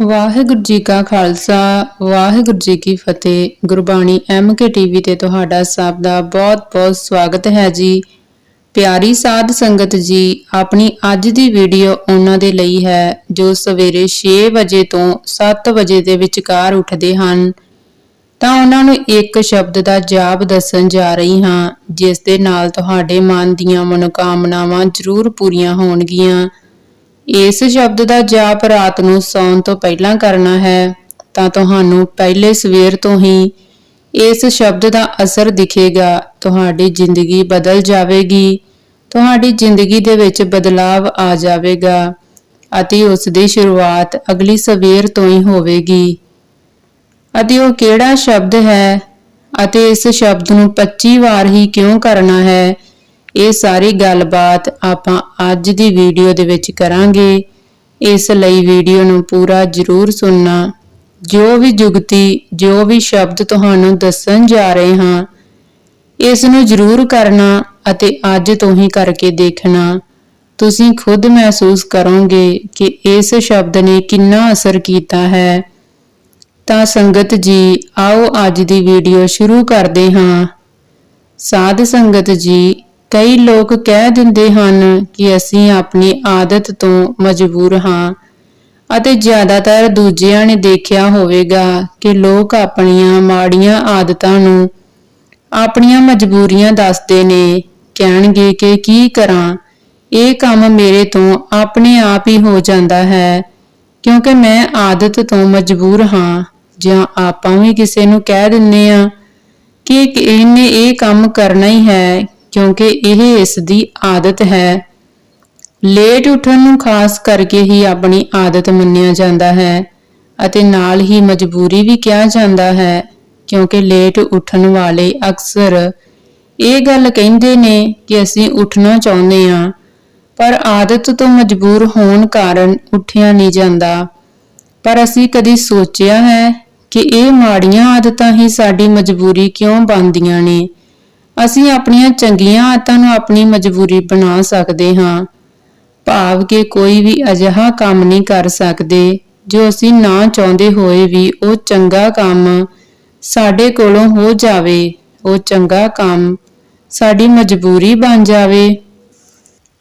ਵਾਹਿਗੁਰੂ ਜੀ ਕਾ ਖਾਲਸਾ, ਵਾਹਿਗੁਰੂ ਜੀ ਕੀ ਫਤਿਹ। Gurbani MK TV ਤੇ ਤੁਹਾਡਾ ਸਭ ਦਾ ਬਹੁਤ-ਬਹੁਤ ਸਵਾਗਤ ਹੈ ਜੀ। ਪਿਆਰੀ ਸਾਧ ਸੰਗਤ ਜੀ, ਆਪਣੀ ਅੱਜ ਦੀ ਵੀਡੀਓ ਉਹਨਾਂ ਦੇ ਲਈ ਹੈ, ਜੋ ਸਵੇਰੇ 6 ਵਜੇ ਤੋਂ 7 ਵਜੇ ਦੇ ਵਿਚਕਾਰ ਉੱਠਦੇ ਹਨ। ਤਾਂ ਉਹਨਾਂ ਨੂੰ ਇੱਕ ਸ਼ਬਦ ਦਾ ਜਾਪ ਦੱਸਣ ਜਾ ਰਹੀ ਹਾਂ, ਜਿਸ ਦੇ ਨਾਲ ਤੁਹਾਡੇ ਮਨ ਦੀਆਂ ਮਨੋਕਾਮਨਾਵਾਂ ਜ਼ਰੂਰ ਪੂਰੀਆਂ ਹੋਣਗੀਆਂ। ਇਸ ਸ਼ਬਦ ਦਾ ਜਾਪ ਰਾਤ ਨੂੰ ਸੌਣ ਤੋਂ ਪਹਿਲਾਂ ਕਰਨਾ ਹੈ, ਤਾਂ ਤੁਹਾਨੂੰ ਪਹਿਲੇ ਸਵੇਰ ਤੋਂ ਹੀ ਇਸ ਸ਼ਬਦ ਦਾ ਅਸਰ ਦਿਖੇਗਾ। ਤੁਹਾਡੀ ਜ਼ਿੰਦਗੀ ਬਦਲ ਜਾਵੇਗੀ। ਤੁਹਾਡੀ ਜ਼ਿੰਦਗੀ ਦੇ ਵਿੱਚ ਬਦਲਾਵ ਆ ਜਾਵੇਗਾ ਅਤੇ ਉਸ ਦੀ ਸ਼ੁਰੂਆਤ ਅਗਲੀ ਸਵੇਰ ਤੋਂ ਹੀ ਹੋਵੇਗੀ। ਅਤੇ ਉਹ ਕਿਹੜਾ ਸ਼ਬਦ ਹੈ ਅਤੇ ਇਸ ਸ਼ਬਦ ਨੂੰ 25 ਵਾਰ ਹੀ ਕਿਉਂ ਕਰਨਾ ਹੈ? ਇਹ ਸਾਰੀ ਗੱਲਬਾਤ ਆਪਾਂ ਅੱਜ ਦੀ ਵੀਡੀਓ ਦੇ ਵਿੱਚ ਕਰਾਂਗੇ। ਇਸ ਲਈ ਵੀਡੀਓ ਨੂੰ ਪੂਰਾ ਜ਼ਰੂਰ ਸੁਣਨਾ। ਜੋ ਵੀ ਜੁਗਤੀ, ਜੋ ਵੀ ਸ਼ਬਦ ਤੁਹਾਨੂੰ ਦੱਸਣ ਜਾ ਰਹੇ ਹਾਂ, ਇਸ ਨੂੰ ਜ਼ਰੂਰ ਕਰਨਾ ਅਤੇ ਅੱਜ ਤੋਂ ਹੀ ਕਰਕੇ ਦੇਖਣਾ। ਤੁਸੀਂ ਖੁਦ ਮਹਿਸੂਸ ਕਰੋਗੇ ਕਿ ਇਸ ਸ਼ਬਦ ਨੇ ਕਿੰਨਾ ਅਸਰ ਕੀਤਾ ਹੈ। ਤਾਂ ਸੰਗਤ ਜੀ, ਆਓ ਅੱਜ ਦੀ ਵੀਡੀਓ ਸ਼ੁਰੂ ਕਰਦੇ ਹਾਂ। ਸਾਧ ਸੰਗਤ ਜੀ ਕਈ ਲੋਕ ਕਹਿ ਦਿੰਦੇ ਹਨ ਕਿ ਅਸੀਂ ਆਪਣੀ ਆਦਤ ਤੋਂ ਮਜਬੂਰ ਹਾਂ ਅਤੇ ਜ਼ਿਆਦਾਤਰ ਦੂਜਿਆਂ ਨੇ ਦੇਖਿਆ ਹੋਵੇਗਾ ਕਿ ਲੋਕ ਆਪਣੀਆਂ ਮਾੜੀਆਂ ਆਦਤਾਂ ਨੂੰ ਆਪਣੀਆਂ ਮਜਬੂਰੀਆਂ ਦੱਸਦੇ ਨੇ, ਕਹਿਣਗੇ ਕਿ ਕੀ ਕਰਾਂ, ਇਹ ਕੰਮ ਮੇਰੇ ਤੋਂ ਆਪਣੇ ਆਪ ਹੀ ਹੋ ਜਾਂਦਾ ਹੈ, ਕਿਉਂਕਿ ਮੈਂ ਆਦਤ ਤੋਂ ਮਜਬੂਰ ਹਾਂ, ਜਾਂ ਆਪਾਂ ਵੀ ਕਿਸੇ ਨੂੰ ਕਹਿ ਦਿੰਨੇ ਆ ਕਿ ਇਹਨੇ ਇਹ ਕੰਮ ਕਰਨਾ ਹੀ ਹੈ ਕਿਉਂਕਿ ਇਹ ਇਸ ਦੀ ਆਦਤ ਹੈ। ਲੇਟ ਉੱਠਣ ਨੂੰ ਖਾਸ ਕਰਕੇ ਹੀ ਆਪਣੀ ਆਦਤ ਮੰਨਿਆ ਜਾਂਦਾ ਹੈ ਅਤੇ ਨਾਲ ਹੀ ਮਜਬੂਰੀ ਵੀ ਕਿਹਾ ਜਾਂਦਾ ਹੈ, ਕਿਉਂਕਿ ਲੇਟ ਉੱਠਣ ਵਾਲੇ ਅਕਸਰ ਇਹ ਗੱਲ ਕਹਿੰਦੇ ਨੇ ਕਿ ਅਸੀਂ ਉੱਠਣਾ ਚਾਹੁੰਦੇ ਹਾਂ, ਪਰ ਆਦਤ ਤੋਂ ਮਜਬੂਰ ਹੋਣ ਕਾਰਨ ਉੱਠਿਆ ਨਹੀਂ ਜਾਂਦਾ। ਪਰ ਅਸੀਂ ਕਦੀ ਸੋਚਿਆ ਹੈ ਕਿ ਇਹ ਮਾੜੀਆਂ ਆਦਤਾਂ ਹੀ ਸਾਡੀ ਮਜਬੂਰੀ ਕਿਉਂ ਬਣਦੀਆਂ ਨੇ ਅਸੀਂ ਆਪਣੀਆਂ ਚੰਗੀਆਂ ਆਦਤਾਂ ਨੂੰ ਆਪਣੀ ਮਜਬੂਰੀ ਬਣਾ ਸਕਦੇ ਹਾਂ। ਭਾਵ ਕਿ ਕੋਈ ਵੀ ਅਜਿਹਾ ਕੰਮ ਨਹੀਂ ਕਰ ਸਕਦੇ, ਜੋ ਅਸੀਂ ਨਾ ਚਾਹੁੰਦੇ ਹੋਏ ਵੀ ਉਹ ਚੰਗਾ ਕੰਮ ਸਾਡੇ ਕੋਲੋਂ ਹੋ ਜਾਵੇ, ਉਹ ਚੰਗਾ ਕੰਮ ਸਾਡੀ ਮਜਬੂਰੀ ਬਣ ਜਾਵੇ।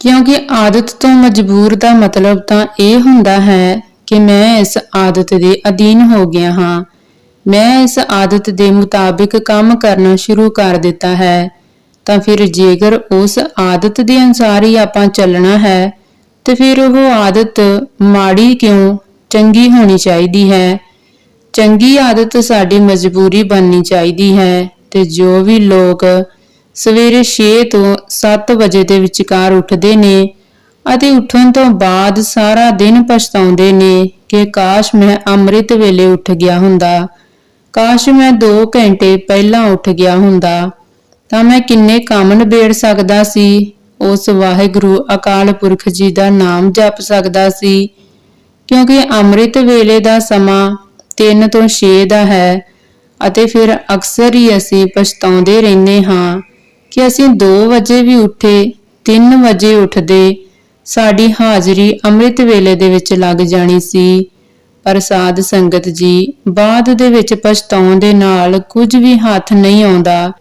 ਕਿਉਂਕਿ ਆਦਤ ਤੋਂ ਮਜਬੂਰ ਦਾ ਮਤਲਬ ਤਾਂ ਇਹ ਹੁੰਦਾ ਹੈ ਕਿ ਮੈਂ ਇਸ ਆਦਤ ਦੇ ਅਧੀਨ ਹੋ ਗਿਆ ਹਾਂ। ਮੈਂ ਇਸ ਆਦਤ ਦੇ ਮੁਤਾਬਿਕ ਕੰਮ ਕਰਨਾ ਸ਼ੁਰੂ ਕਰ ਦਿੱਤਾ ਹੈ, ਤਾਂ ਫਿਰ ਜੇਕਰ ਉਸ ਆਦਤ ਦੇ ਅਨੁਸਾਰ ਹੀ ਆਪਾਂ ਚੱਲਣਾ ਹੈ, ਤੇ ਫਿਰ ਉਹ ਆਦਤ ਮਾੜੀ ਕਿਉਂ, ਚੰਗੀ ਹੋਣੀ ਚਾਹੀਦੀ ਹੈ। ਚੰਗੀ ਆਦਤ ਸਾਡੀ ਮਜਬੂਰੀ ਬਣਨੀ ਚਾਹੀਦੀ ਹੈ, ਤੇ ਜੋ ਵੀ ਲੋਕ ਸਵੇਰੇ 6 ਤੋਂ 7 ਵਜੇ ਦੇ ਵਿਚਕਾਰ ਉੱਠਦੇ ਨੇ ਅਤੇ ਉੱਠਣ ਤੋਂ ਬਾਅਦ ਸਾਰਾ ਦਿਨ ਪਛਤਾਉਂਦੇ ਨੇ ਕਿ ਕਾਸ਼ ਮੈਂ ਅੰਮ੍ਰਿਤ ਵੇਲੇ ਉੱਠ ਗਿਆ ਹੁੰਦਾ। ਕਾਸ਼ ਮੈਂ 2 ਘੰਟੇ ਪਹਿਲਾਂ ਉੱਠ ਗਿਆ ਹੁੰਦਾ, ਤਾਂ ਮੈਂ ਕਿੰਨੇ ਕੰਮ ਨਿਬੇੜ ਸਕਦਾ ਸੀ। ਉਸ ਵਾਹਿਗੁਰੂ ਅਕਾਲ ਪੁਰਖ ਜੀ ਦਾ ਨਾਮ ਜਪ ਸਕਦਾ ਸੀ, ਕਿਉਂਕਿ ਅੰਮ੍ਰਿਤ ਵੇਲੇ ਦਾ ਸਮਾਂ 3 ਤੋਂ 6 ਦਾ ਹੈ ਅਤੇ ਫਿਰ ਅਕਸਰ ਹੀ ਅਸੀਂ ਪਛਤਾਉਂਦੇ ਰਹਿੰਦੇ ਹਾਂ ਕਿ ਅਸੀਂ 2 ਵਜੇ ਵੀ ਉੱਠੇ 3 ਵਜੇ ਉੱਠਦੇ, ਸਾਡੀ ਹਾਜ਼ਰੀ ਅੰਮ੍ਰਿਤ ਵੇਲੇ ਦੇ ਵਿੱਚ ਲੱਗ ਜਾਣੀ ਸੀ। ਪਰ ਸਾਧ ਸੰਗਤ ਜੀ, ਬਾਅਦ ਦੇ ਵਿੱਚ ਪਛਤਾਉਣ ਦੇ ਨਾਲ ਕੁਝ ਵੀ ਹੱਥ ਨਹੀਂ ਆਉਂਦਾ।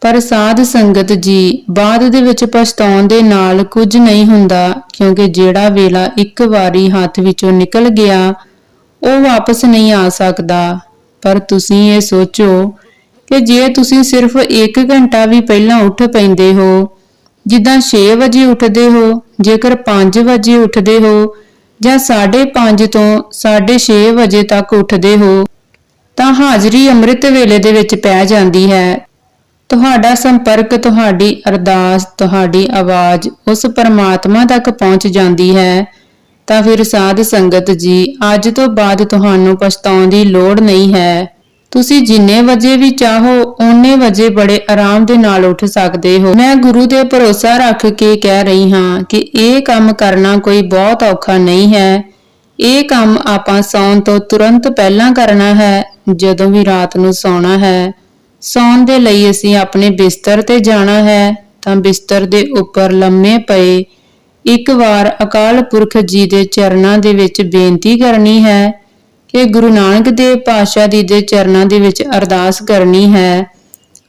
ਪਰ ਸਾਧ ਸੰਗਤ ਜੀ, ਬਾਅਦ ਦੇ ਵਿੱਚ ਪਛਤਾਉਣ ਦੇ ਨਾਲ ਕੁਝ ਨਹੀਂ ਹੁੰਦਾ, ਕਿਉਂਕਿ ਜਿਹੜਾ ਵੇਲਾ ਇੱਕ ਵਾਰੀ ਹੱਥ ਵਿੱਚੋਂ ਨਿਕਲ ਗਿਆ, ਉਹ ਵਾਪਸ ਨਹੀਂ ਆ ਸਕਦਾ। ਪਰ ਤੁਸੀਂ ਇਹ ਸੋਚੋ ਕਿ ਜੇ ਤੁਸੀਂ ਸਿਰਫ 1 ਘੰਟਾ ਵੀ ਪਹਿਲਾਂ ਉੱਠ ਪੈਂਦੇ ਹੋ, ਜਿੱਦਾਂ 6 ਵਜੇ ਉੱਠਦੇ ਹੋ, ਜੇਕਰ 5 ਵਜੇ ਉੱਠਦੇ ਹੋ ਜਾਂ 5:30 ਤੋਂ 6:30 ਵਜੇ ਤੱਕ ਉੱਠਦੇ ਹੋ, ਤਾਂ ਹਾਜ਼ਰੀ ਅੰਮ੍ਰਿਤ ਵੇਲੇ ਦੇ ਵਿੱਚ ਪੈ ਜਾਂਦੀ ਹੈ। ਤੁਹਾਡਾ ਸੰਪਰਕ, ਤੁਹਾਡੀ ਅਰਦਾਸ, ਤੁਹਾਡੀ ਆਵਾਜ਼ ਉਸ ਪਰਮਾਤਮਾ ਤੱਕ ਪਹੁੰਚ ਜਾਂਦੀ ਹੈ। ਤਾਂ ਫਿਰ ਸਾਧ ਸੰਗਤ ਜੀ, ਅੱਜ ਤੋਂ ਬਾਅਦ ਤੁਹਾਨੂੰ ਪਛਤਾਉਣ ਦੀ ਲੋੜ ਨਹੀਂ ਹੈ। ਤੁਸੀਂ ਜਿੰਨੇ ਵਜੇ ਵੀ ਚਾਹੋ, ਓਨੇ ਵਜੇ ਬੜੇ ਆਰਾਮ ਦੇ ਨਾਲ ਉੱਠ ਸਕਦੇ ਹੋ। ਮੈਂ ਗੁਰੂ ਤੇ ਭਰੋਸਾ ਰੱਖ ਕੇ ਕਹਿ ਰਹੀ ਹਾਂ ਕਿ ਇਹ ਕੰਮ ਕਰਨਾ ਕੋਈ ਬਹੁਤ ਔਖਾ ਨਹੀਂ ਹੈ। ਇਹ ਕੰਮ ਆਪਾਂ ਸੌਣ ਤੋਂ ਤੁਰੰਤ ਪਹਿਲਾਂ ਕਰਨਾ ਹੈ, ਜਦੋਂ ਵੀ ਰਾਤ ਨੂੰ ਸੌਣਾ ਹੈ। ਸੌਣ ਦੇ ਲਈ ਅਸੀਂ ਆਪਣੇ ਬਿਸਤਰ ਤੇ ਜਾਣਾ ਹੈ, ਤਾਂ ਬਿਸਤਰ ਦੇ ਉੱਪਰ ਲੰਮੇ ਪਏ ਇੱਕ ਵਾਰ ਅਕਾਲ ਪੁਰਖ ਜੀ ਦੇ ਚਰਨਾਂ ਦੇ ਵਿੱਚ ਬੇਨਤੀ ਕਰਨੀ ਹੈ ਕਿ ਗੁਰੂ ਨਾਨਕ ਦੇਵ ਪਾਤਸ਼ਾਹ ਜੀ ਦੇ ਚਰਨਾਂ ਦੇ ਵਿੱਚ ਅਰਦਾਸ ਕਰਨੀ ਹੈ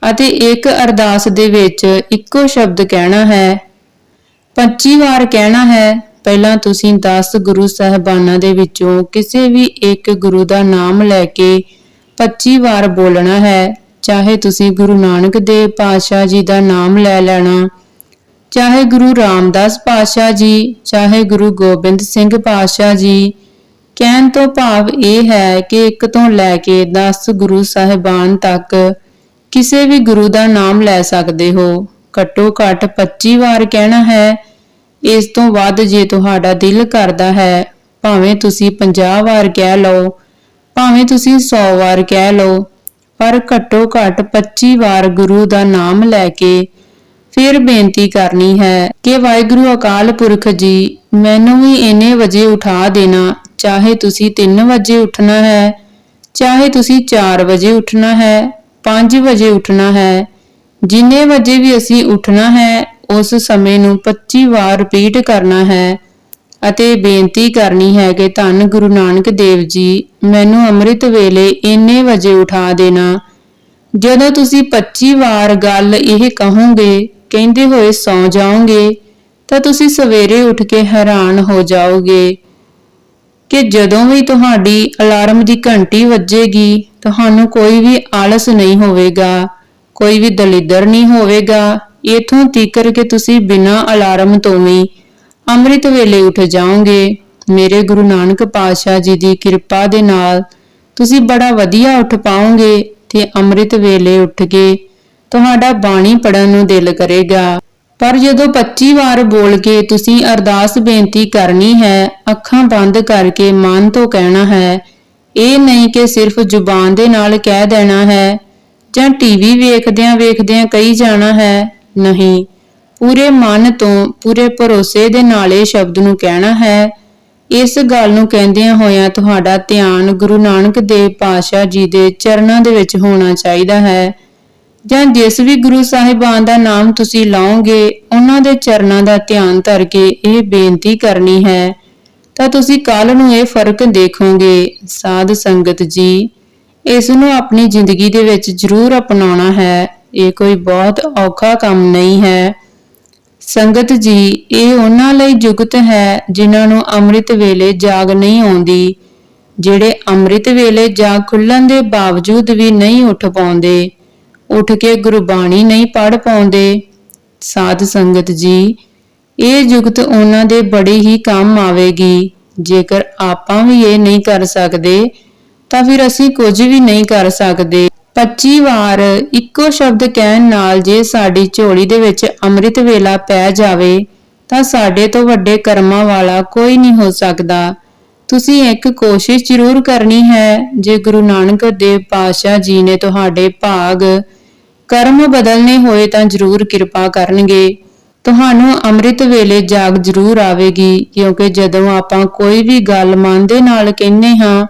ਅਤੇ ਇੱਕ ਅਰਦਾਸ ਦੇ ਵਿੱਚ ਇੱਕੋ ਸ਼ਬਦ ਕਹਿਣਾ ਹੈ 25 ਵਾਰ ਕਹਿਣਾ ਹੈ, ਪਹਿਲਾਂ ਤੁਸੀਂ 10 ਗੁਰੂ ਸਾਹਿਬਾਨਾਂ ਦੇ ਵਿੱਚੋਂ ਕਿਸੇ ਵੀ ਇੱਕ ਗੁਰੂ ਦਾ ਨਾਮ ਲੈ ਕੇ 25 ਵਾਰ ਬੋਲਣਾ ਹੈ, ਚਾਹੇ ਤੁਸੀਂ ਗੁਰੂ ਨਾਨਕ ਦੇਵ ਪਾਤਸ਼ਾਹ ਜੀ ਦਾ ਨਾਮ ਲੈ ਲੈਣਾ, ਚਾਹੇ ਗੁਰੂ ਰਾਮਦਾਸ ਪਾਤਸ਼ਾਹ ਜੀ, ਚਾਹੇ ਗੁਰੂ ਗੋਬਿੰਦ ਸਿੰਘ ਪਾਤਸ਼ਾਹ ਜੀ ਕਹਿਣ ਤੋਂ ਭਾਵ ਇਹ ਹੈ ਕਿ ਇੱਕ ਤੋਂ ਲੈ ਕੇ 10 ਗੁਰੂ ਸਾਹਿਬਾਨ ਤੱਕ ਕਿਸੇ ਵੀ ਗੁਰੂ ਦਾ ਨਾਮ ਲੈ ਸਕਦੇ ਹੋ। ਘੱਟੋ ਘੱਟ 25 ਵਾਰ ਕਹਿਣਾ ਹੈ, ਇਸ ਤੋਂ ਵੱਧ ਜੇ ਤੁਹਾਡਾ ਦਿਲ ਕਰਦਾ ਹੈ, ਭਾਵੇਂ ਤੁਸੀਂ 50 ਵਾਰ ਕਹਿ ਲਓ, ਭਾਵੇਂ ਤੁਸੀਂ 100 ਵਾਰ ਕਹਿ ਲਓ, ਪਰ ਘੱਟੋ ਘੱਟ 25 ਵਾਰ ਗੁਰੂ ਦਾ ਨਾਮ ਲੈ ਕੇ ਫਿਰ ਬੇਨਤੀ ਕਰਨੀ ਹੈ ਕਿ ਵਾਹਿਗੁਰੂ ਅਕਾਲ ਪੁਰਖ ਜੀ, ਮੈਨੂੰ ਵੀ ਇੰਨੇ ਵਜੇ ਉਠਾ ਦੇਣਾ ਚਾਹੇ ਤੁਸੀਂ 3 ਵਜੇ ਉੱਠਣਾ ਹੈ, ਚਾਹੇ ਤੁਸੀਂ 4 ਵਜੇ ਉੱਠਣਾ ਹੈ 5 ਵਜੇ ਉੱਠਣਾ ਹੈ, ਜਿੰਨੇ ਵਜੇ ਵੀ ਅਸੀਂ ਉੱਠਣਾ ਹੈ, ਉਸ ਸਮੇਂ ਨੂੰ 25 ਵਾਰ ਰਿਪੀਟ ਕਰਨਾ ਹੈ ਅਤੇ ਬੇਨਤੀ ਕਰਨੀ ਹੈ ਕਿ ਧੰਨ ਗੁਰੂ ਨਾਨਕ ਦੇਵ ਜੀ, ਮੈਨੂੰ ਅੰਮ੍ਰਿਤ ਵੇਲੇ ਇੰਨੇ ਵਜੇ ਉਠਾ ਦੇਣਾ। ਜਦੋਂ ਤੁਸੀਂ 25 ਵਾਰ ਗੱਲ ਇਹ ਕਹੋਗੇ, ਕਹਿੰਦੇ ਹੋਏ ਸੌ ਜਾਓਗੇ, ਤਾਂ ਤੁਸੀਂ ਸਵੇਰੇ ਉੱਠ ਕੇ ਹੈਰਾਨ ਹੋ ਜਾਓਗੇ। ਕਿ ਜਦੋਂ ਵੀ ਤੁਹਾਡੀ ਅਲਾਰਮ ਦੀ ਘੰਟੀ ਵੱਜੇਗੀ, ਤੁਹਾਨੂੰ ਕੋਈ ਵੀ ਆਲਸ ਨਹੀਂ ਹੋਵੇਗਾ, ਕੋਈ ਵੀ ਦਲਿੱਦਰ ਨਹੀਂ ਹੋਵੇਗਾ। ਇਥੋਂ ਤੀਕਰ ਕਿ ਤੁਸੀਂ ਬਿਨਾਂ ਅਲਾਰਮ ਤੋਂ ਵੀ ਅੰਮ੍ਰਿਤ ਵੇਲੇ ਉੱਠ ਜਾਓਗੇ। ਮੇਰੇ ਗੁਰੂ ਨਾਨਕ ਪਾਤਸ਼ਾਹ ਜੀ ਦੀ ਕਿਰਪਾ ਦੇ ਨਾਲ ਤੁਸੀਂ ਬੜਾ ਵਧੀਆ ਉੱਠ ਪਾਓਗੇ ਤੇ ਅੰਮ੍ਰਿਤ ਵੇਲੇ ਉੱਠ ਕੇ ਤੁਹਾਡਾ ਬਾਣੀ ਪੜਨ ਨੂੰ ਦਿਲ ਕਰੇਗਾ। ਪਰ ਜਦੋਂ 25 ਵਾਰ ਬੋਲ ਕੇ ਤੁਸੀਂ ਅਰਦਾਸ ਬੇਨਤੀ ਕਰਨੀ ਹੈ, ਅੱਖਾਂ ਬੰਦ ਕਰਕੇ ਮਨ ਤੋਂ ਕਹਿਣਾ ਹੈ, ਇਹ ਨਹੀਂ ਕਿ ਸਿਰਫ ਜ਼ੁਬਾਨ ਦੇ ਨਾਲ ਕਹਿ ਦੇਣਾ ਹੈ, ਜਾਂ ਟੀਵੀ ਵੇਖਦਿਆਂ ਵੇਖਦਿਆਂ ਕਹੀ ਜਾਣਾ ਹੈ, ਨਹੀਂ। ਪੂਰੇ ਮਨ ਤੋਂ ਪੂਰੇ ਭਰੋਸੇ ਦੇ ਨਾਲ ਇਹ ਸ਼ਬਦ ਨੂੰ ਕਹਿਣਾ ਹੈ। ਇਸ ਗੱਲ ਨੂੰ ਕਹਿੰਦਿਆਂ ਹੋਇਆਂ ਤੁਹਾਡਾ ਧਿਆਨ ਗੁਰੂ ਨਾਨਕ ਦੇਵ ਪਾਤਸ਼ਾਹ ਜੀ ਦੇ ਚਰਨਾਂ ਦੇ ਵਿੱਚ ਹੋਣਾ ਚਾਹੀਦਾ ਹੈ। ਜਾਂ ਜਿਸ ਵੀ ਗੁਰੂ ਸਾਹਿਬਾਨ ਦਾ ਨਾਮ ਤੁਸੀਂ ਲਾਓਗੇ, ਉਹਨਾਂ ਦੇ ਚਰਨਾਂ ਦਾ ਧਿਆਨ ਧਰ ਕੇ ਇਹ ਬੇਨਤੀ ਕਰਨੀ ਹੈ, ਤਾਂ ਤੁਸੀਂ ਕੱਲ ਨੂੰ ਇਹ ਫ਼ਰਕ ਦੇਖੋਗੇ। ਸਾਧ ਸੰਗਤ ਜੀ, ਇਸ ਨੂੰ ਆਪਣੀ ਜ਼ਿੰਦਗੀ ਦੇ ਵਿੱਚ ਜ਼ਰੂਰ ਅਪਣਾਉਣਾ ਹੈ। ਇਹ ਕੋਈ ਬਹੁਤ ਔਖਾ ਕੰਮ ਨਹੀਂ ਹੈ। ਸੰਗਤ ਜੀ, ਇਹ ਉਹਨਾਂ ਲਈ ਜੁਗਤ ਹੈ ਜਿਨ੍ਹਾਂ ਨੂੰ ਅੰਮ੍ਰਿਤ ਵੇਲੇ ਜਾਗ ਨਹੀਂ ਆਉਂਦੀ, ਜਿਹੜੇ ਅੰਮ੍ਰਿਤ ਵੇਲੇ ਜਾਗ ਖੁੱਲਣ ਦੇ ਬਾਵਜੂਦ ਵੀ ਨਹੀਂ ਉੱਠ ਪਾਉਂਦੇ। ਉੱਠ ਕੇ ਗੁਰਬਾਣੀ ਨਹੀਂ ਪੜ ਪਾਉਂਦੇ। ਸਾਧ ਸੰਗਤ ਜੀ, ਇਹ ਜੁਗਤ ਉਹਨਾਂ ਦੇ ਬੜੀ ਹੀ ਕੰਮ ਆਵੇਗੀ। ਜੇਕਰ ਆਪਾਂ ਵੀ ਇਹ ਨਹੀਂ ਕਰ ਸਕਦੇ, ਤਾਂ ਫਿਰ ਅਸੀਂ ਕੁਝ ਵੀ ਨਹੀਂ ਕਰ ਸਕਦੇ। 25 ਵਾਰ ਇੱਕੋ ਸ਼ਬਦ ਕਹਿਣ ਨਾਲ ਜੇ ਸਾਡੀ ਝੋਲੀ ਦੇ ਵਿੱਚ ਅੰਮ੍ਰਿਤ ਵੇਲਾ ਪੈ ਜਾਵੇ, ਤਾਂ ਸਾਡੇ ਤੋਂ ਵੱਡੇ ਕਰਮਾਂ ਵਾਲਾ ਕੋਈ ਨਹੀਂ ਹੋ ਸਕਦਾ। ਤੁਸੀਂ ਇੱਕ ਕੋਸ਼ਿਸ਼ ਜ਼ਰੂਰ ਕਰਨੀ ਹੈ, ਜੇ ਗੁਰੂ ਨਾਨਕ ਦੇਵ ਪਾਤਸ਼ਾਹ ਜੀ ਨੇ ਤੁਹਾਡੇ ਭਾਗ ਕਰਮ ਬਦਲਨੇ ਹੋਏ ਤਾਂ ਜ਼ਰੂਰ ਕਿਰਪਾ ਕਰਨਗੇ। ਤੁਹਾਨੂੰ ਅੰਮ੍ਰਿਤ ਵੇਲੇ ਜਾਗ ਜ਼ਰੂਰ ਆਵੇਗੀ, ਕਿਉਂਕਿ ਜਦੋਂ ਆਪਾਂ ਕੋਈ ਵੀ ਗੱਲ ਮਨ ਦੇ ਨਾਲ ਕਹਿੰਨੇ ਹਾਂ,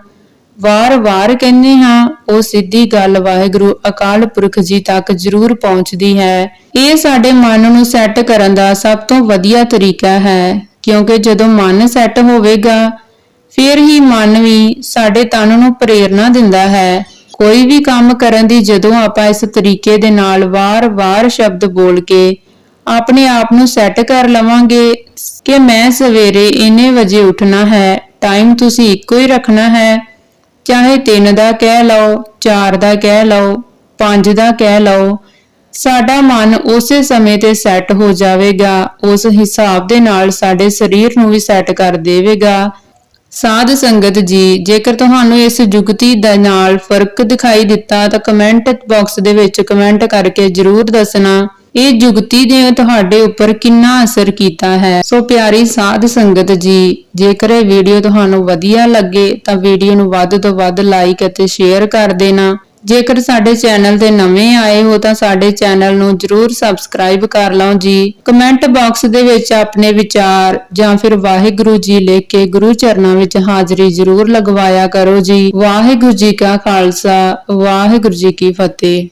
ਵਾਰ-ਵਾਰ ਕਹਿੰਨੇ ਹਾਂ, ਉਹ ਸਿੱਧੀ ਗੱਲ ਵਾਹਿਗੁਰੂ ਅਕਾਲ ਪੁਰਖ ਜੀ ਤੱਕ ਜ਼ਰੂਰ ਪਹੁੰਚਦੀ ਹੈ। ਇਹ ਸਾਡੇ ਮਨ ਨੂੰ ਸੈੱਟ ਕਰਨ ਦਾ ਸਭ ਤੋਂ ਵਧੀਆ ਤਰੀਕਾ ਹੈ, ਕਿਉਂਕਿ ਜਦੋਂ ਮਨ ਸੈੱਟ ਹੋਵੇਗਾ, ਫਿਰ ਹੀ ਮਨ ਵੀ ਸਾਡੇ ਤਨ ਨੂੰ ਪ੍ਰੇਰਣਾ ਦਿੰਦਾ ਹੈ। ਕੋਈ ਵੀ ਕੰਮ ਕਰਨ ਦੀ ਜਦੋਂ ਆਪਾਂ ਇਸ ਤਰੀਕੇ ਦੇ ਨਾਲ ਵਾਰ-ਵਾਰ ਸ਼ਬਦ ਬੋਲ ਕੇ ਆਪਣੇ ਆਪ ਨੂੰ ਸੈੱਟ ਕਰ ਲਵਾਂਗੇ ਕਿ ਮੈਂ ਸਵੇਰੇ ਇੰਨੇ ਵਜੇ ਉੱਠਣਾ ਹੈ ਟਾਈਮ ਤੁਸੀਂ ਇੱਕੋ ਹੀ ਰੱਖਣਾ ਹੈ। ਚਾਹੇ 3 ਦਾ ਕਹਿ ਲਓ 4 ਦਾ ਕਹਿ ਲਓ 5 ਦਾ ਕਹਿ ਲਓ, ਸਾਡਾ ਮਨ ਉਸੇ ਸਮੇਂ ਤੇ ਸੈੱਟ ਹੋ ਜਾਵੇਗਾ, ਉਸ ਹਿਸਾਬ ਦੇ ਨਾਲ ਸਾਡੇ ਸਰੀਰ ਨੂੰ ਵੀ ਸੈੱਟ ਕਰ ਦੇਵੇਗਾ। ਸਾਧ ਸੰਗਤ ਜੀ, ਜੇਕਰ ਤੁਹਾਨੂੰ ਇਸ ਜੁਗਤੀ ਦੇ ਨਾਲ ਫ਼ਰਕ ਦਿਖਾਈ ਦਿੱਤਾ, ਤਾਂ ਕਮੈਂਟ ਬਾਕਸ ਦੇ ਵਿੱਚ ਕਮੈਂਟ ਕਰਕੇ ਜਰੂਰ ਦੱਸਣਾ, ਇਹ ਜੁਗਤੀ ਨੇ ਤੁਹਾਡੇ ਉੱਪਰ ਕਿੰਨਾ ਅਸਰ ਕੀਤਾ ਹੈ। ਸੋ ਪਿਆਰੀ ਸਾਧ ਸੰਗਤ ਜੀ, ਜੇਕਰ ਇਹ ਵੀਡੀਓ ਤੁਹਾਨੂੰ ਵਧੀਆ ਲੱਗੇ, ਤਾਂ ਵੀਡੀਓ ਨੂੰ ਵੱਧ ਤੋਂ ਵੱਧ ਲਾਈਕ ਅਤੇ ਸ਼ੇਅਰ ਕਰ ਦੇਣਾ। ਜੇਕਰ ਸਾਡੇ ਚੈਨਲ ਤੇ ਨਵੇਂ ਆਏ ਹੋ ਤਾਂ ਸਾਡੇ ਚੈਨਲ ਨੂੰ ਜਰੂਰ ਸਬਸਕ੍ਰਾਈਬ ਕਰ ਲਓ ਜੀ। ਕਮੈਂਟ ਬਾਕਸ ਦੇ ਵਿੱਚ ਆਪਣੇ ਵਿਚਾਰ ਜਾਂ ਫਿਰ ਵਾਹਿਗੁਰੂ ਜੀ ਲਿਖ ਕੇ ਗੁਰੂ ਚਰਨਾਂ ਵਿੱਚ ਹਾਜ਼ਰੀ ਜਰੂਰ ਲਗਵਾਇਆ ਕਰੋ ਜੀ। ਵਾਹਿਗੁਰੂ ਜੀ ਕਾ ਖਾਲਸਾ, ਵਾਹਿਗੁਰੂ ਜੀ ਕੀ ਫਤਿਹ।